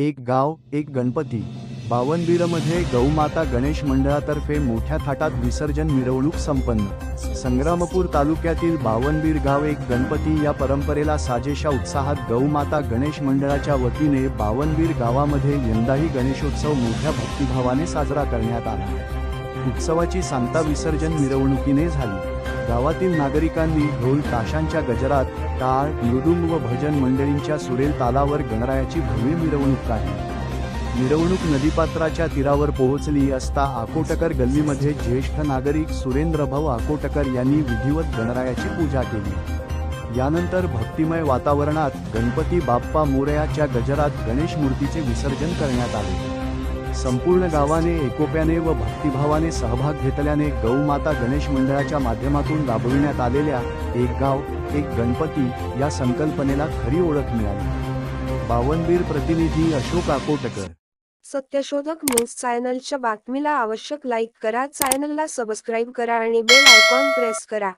एक गाव एक गणपती. बावनबीरमध्ये गौमाता गणेश मंडळातर्फे मोठ्या थाटात विसर्जन मिरवणूक संपन्न. संग्रामपूर तालुक्यातील बावनबीर गाव एक गणपती या परंपरेला साजेशा उत्साहात गौमाता गणेश मंडळाच्या वतीने बावनबीर गावामध्ये यंदाही गणेशोत्सव मोठ्या भक्तिभावाने साजरा करण्यात आला. उत्सवाची सांगता विसर्जन मिरवणुकीने झाली. गावातील नागरिकांनी ढोल ताशांच्या गजरात टाळ मृदुंग व भजन मंडळींच्या सुरेल तालावर गणरायाची भव्य मिरवणूक काढली. मिरवणूक नदीपात्राच्या तीरावर पोहोचली असता आकोटकर गल्लीमध्ये ज्येष्ठ नागरिक सुरेंद्रभाऊ आकोटकर यांनी विधिवत गणरायाची पूजा केली. यानंतर भक्तिमय वातावरणात गणपती बाप्पा मोरयाच्या गजरात गणेश मूर्तीचे विसर्जन करण्यात आले. संपूर्ण गावाने एकोप्याने व भक्तिभावाने सहभाग घेतल्याने गौमाता गणेश मंडळाच्या माध्यमातून राबविण्यात आलेल्या एक गाव एक गणपती या संकल्पनेला खरी ओळख मिळाली. बावनबीर प्रतिनिधी अशोक आकोटकर. सत्यशोधक न्यूज चॅनलच्या बातमीला आवश्यक लाईक करा चॅनलला सबस्क्राईब करा आणि बेल आयकॉन प्रेस करा.